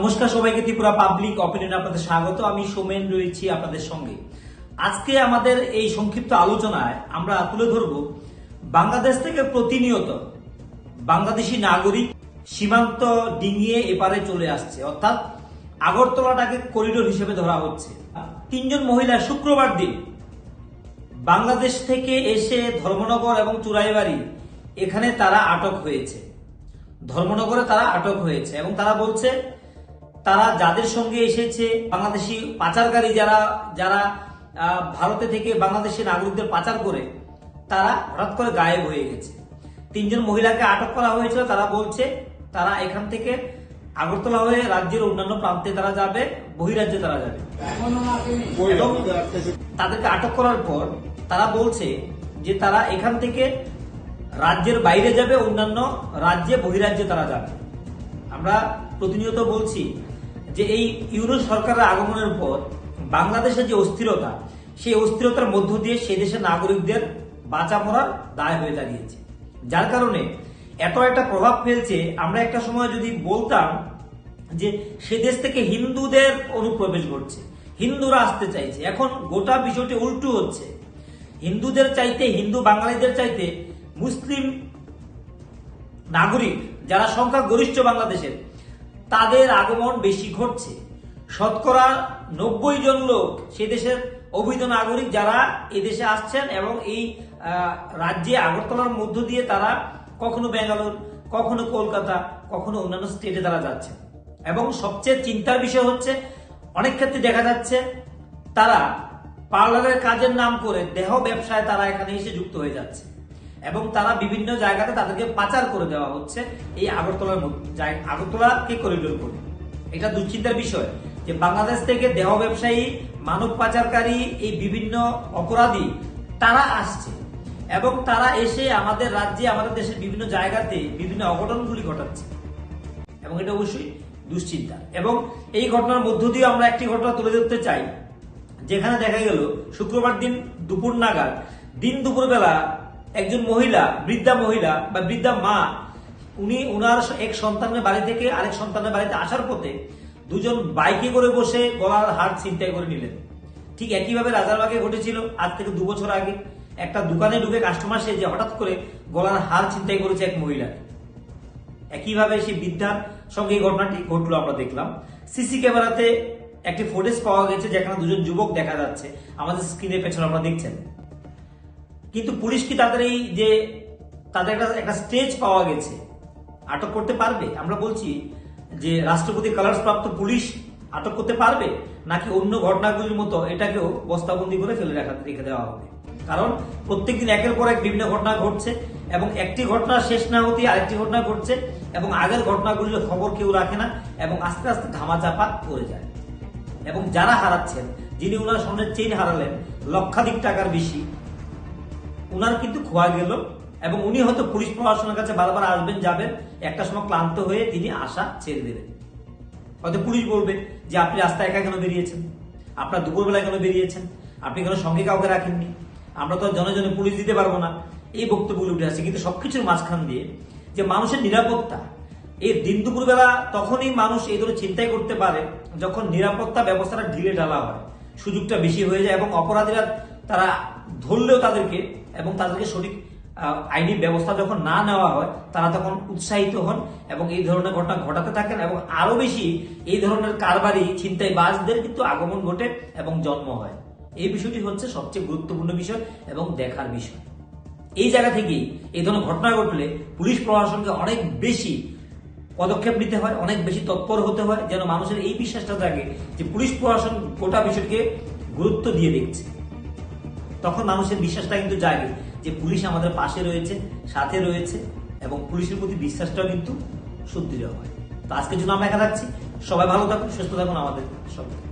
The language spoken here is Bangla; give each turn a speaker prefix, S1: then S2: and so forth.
S1: নমস্কার সবাইকে, ত্রিপুরা পাবলিক অপিনিয়ন আপনাদের স্বাগত। আমি সোমেন রয়েছি আপনাদের সঙ্গে। আজকে আমাদের এই সংক্ষিপ্ত আলোচনায় আমরা তুলে ধরব বাংলাদেশ থেকে প্রতিনিয়ত বাংলাদেশি নাগরিক সীমান্ত ডিঙিয়ে এপারে চলে আসছে। অর্থাৎ আগরতলাটাকে করিডোর হিসেবে ধরা হচ্ছে। তিনজন মহিলা শুক্রবার দিন বাংলাদেশ থেকে এসে ধর্মনগর এবং চুরাইবাড়ি এখানে তারা আটক হয়েছে। ধর্মনগরে তারা আটক হয়েছে এবং তারা বলছে তারা যাদের সঙ্গে এসেছে, বাংলাদেশি পাচারকারী যারা যারা ভারতে থেকে বাংলাদেশের নাগরিকদের পাচার করে, তারা হঠাৎ করে গায়েব হয়ে গেছে। তিনজন মহিলাকে আটক করা হয়েছিল, তারা বলছে, তারা এখান থেকে আগরতলা হয়ে রাজ্যের অন্যান্য প্রান্তে তারা যাবে, বহিরাজ্যে তারা যাবে। তাদেরকে আটক করার পর তারা বলছে যে তারা এখান থেকে রাজ্যের বাইরে যাবে, অন্যান্য রাজ্যে, বহিরাজ্যে তারা যাবে। আমরা প্রতিনিয়ত বলছি যে এই ইউরো সরকারের আগমনের পর বাংলাদেশের যে অস্থিরতা, সেই অস্থিরতার মধ্য দিয়ে সেই দেশের নাগরিকদের বাঁচা পড়ার দায় হয়ে দাঁড়িয়েছে। যার কারণে এত একটা প্রভাব ফেলছে, আমরা একটা সময় যদি বলতাম যে সে দেশ থেকে হিন্দুদের অনুপ্রবেশ ঘটছে, হিন্দুরা আসতে চাইছে। এখন গোটা বিষয়টি উল্টো হচ্ছে। হিন্দুদের চাইতে, হিন্দু বাঙালিদের চাইতে মুসলিম নাগরিক, যারা সংখ্যা গরিষ্ঠ বাংলাদেশের, তাদের আগমন বেশি ঘটছে। শতকরা নব্বই জন লোক সে দেশের অবৈধ নাগরিক যারা এদেশে আসছেন এবং এই রাজ্যে আগরতলার মধ্য দিয়ে তারা কখনো ব্যাঙ্গালোর, কখনো কলকাতা, কখনো অন্যান্য স্টেটে তারা যাচ্ছে এবং সবচেয়ে চিন্তার বিষয় হচ্ছে, অনেক ক্ষেত্রে দেখা যাচ্ছে তারা পার্লারের কাজের নাম করে দেহ ব্যবসায় তারা এখানে এসে যুক্ত হয়ে যাচ্ছে। এবং তারা বিভিন্ন জায়গাতে তাদেরকে পাচার করে দেওয়া হচ্ছে এই আগরতলার আগরতলাকে করিডোর করে। এটা দুশ্চিন্তার বিষয় যে বাংলাদেশ থেকে দেহ ব্যবসায়ী, মানব পাচারকারী এই বিভিন্ন অপরাধী তারা আসছে এবং তারা এসে আমাদের রাজ্যে, আমাদের দেশের বিভিন্ন জায়গাতে বিভিন্ন অঘটনগুলি ঘটাচ্ছে। এবং এটা অবশ্যই দুশ্চিন্তা। এবং এই ঘটনার মধ্য দিয়ে আমরা একটি ঘটনা তুলে ধরতে চাই। যেখানে দেখা গেল শুক্রবার দিন দুপুর নাগাদ, দিন দুপুর বেলা একজন মহিলা, বৃদ্ধা মহিলা বা বৃদ্ধা মা, উনি ওনার এক সন্তানের বাড়ি থেকে আরেক সন্তানের বাড়িতে আসার পথে দুজন বাইকে করে বসে গলার হার ছিনতাই করে নিলেন। ঠিক একইভাবে রাজারবাগে ঘটেছিল, আজ থেকে দু বছর আগে। একটা দোকানে ঢুকে কাস্টমার সে যে হঠাৎ করে গলার হার ছিনতাই করেছে এক মহিলা একইভাবে সেই বৃদ্ধার সঙ্গে এই ঘটনাটি ঘটলো, আমরা দেখলাম। সিসি ক্যামেরাতে একটি ফুটেজ পাওয়া গেছে, যেখানে দুজন যুবক দেখা যাচ্ছে। আমাদের স্ক্রিনের পেছনে আপনারা দেখছেন। কিন্তু পুলিশ কি তাদের এই যে তাদের একটা একটা স্টেজ পাওয়া গেছে? আটক করতে পারবে? আমরা বলছি যে রাষ্ট্রপতি কালার্স প্রাপ্ত পুলিশ আটক করতে পারবে? নাকি অন্য ঘটনাগুলির মতো এটাকেও বস্তাবন্দি করে ফেলে রাখা রেখে দেওয়া হবে? কারণ প্রত্যেকদিন একের পর এক বিভিন্ন ঘটনা ঘটছে এবং একটি ঘটনা শেষ না হতেই আরেকটি ঘটনা ঘটছে এবং আগের ঘটনাগুলির খবর কেউ রাখে না এবং আস্তে আস্তে ধামাচাপা পড়ে যায়। এবং যারা হারাচ্ছেন, যিনি ওনার স্বর্ণের চেইন হারালেন, লক্ষাধিক টাকার বেশি উনার কিন্তু খোয়া গেল এবং উনি হয়তো পুলিশ প্রশাসনের কাছে বারবার আসবেন, যাবেন, একটা সময় ক্লান্ত হয়ে তিনি আশা ছেড়ে দেবেন। হয়তো পুলিশ বলবে যে, আপনি রাস্তায় একা কেন বেরিয়েছেন? আপনার দুপুরবেলায় কেন বেরিয়েছেন? আপনি কেন সঙ্গে কাউকে রাখেননি? আমরা তো জনে জনে পুলিশ দিতে পারব না। এই বক্তব্যগুলো উঠে আসছে কিন্তু সবকিছুর মাঝখান দিয়ে যে মানুষের নিরাপত্তা এই দিন দুপুরবেলা তখনই মানুষ এই ধরনের চিন্তাই করতে পারে যখন নিরাপত্তা ব্যবস্থাটা ঢিলে ঢালা হয়, সুযোগটা বেশি হয়ে যায় এবং অপরাধীরা তারা ধরলেও তাদেরকে এবং তাদেরকে সঠিক আইনি ব্যবস্থা যখন না নেওয়া হয়, তারা তখন উৎসাহিত হন এবং এই ধরনের ঘটনা ঘটাতে থাকেন এবং আরও বেশি এই ধরনের কারবারি ছিনতাই বাজদের কিন্তু আগমন ঘটে এবং জন্ম হয়। এই বিষয়টি হচ্ছে সবচেয়ে গুরুত্বপূর্ণ বিষয় এবং দেখার বিষয়। এই জায়গা থেকেই এই ধরনের ঘটনা ঘটলে পুলিশ প্রশাসনকে অনেক বেশি পদক্ষেপ নিতে হয়, অনেক বেশি তৎপর হতে হয়, যেন মানুষের এই বিশ্বাসটা থাকে যে পুলিশ প্রশাসন গোটা বিষয়কে গুরুত্ব দিয়ে দেখছে। তখন মানুষের বিশ্বাসটা কিন্তু জাগে যে পুলিশ আমাদের পাশে রয়েছে, সাথে রয়েছে, এবং পুলিশের প্রতি বিশ্বাসটাও কিন্তু সুদৃঢ় হয়। তো আজকের জন্য আমরা দেখা থাকছি। সবাই ভালো থাকুন, সুস্থ থাকুন আমাদের সবাই।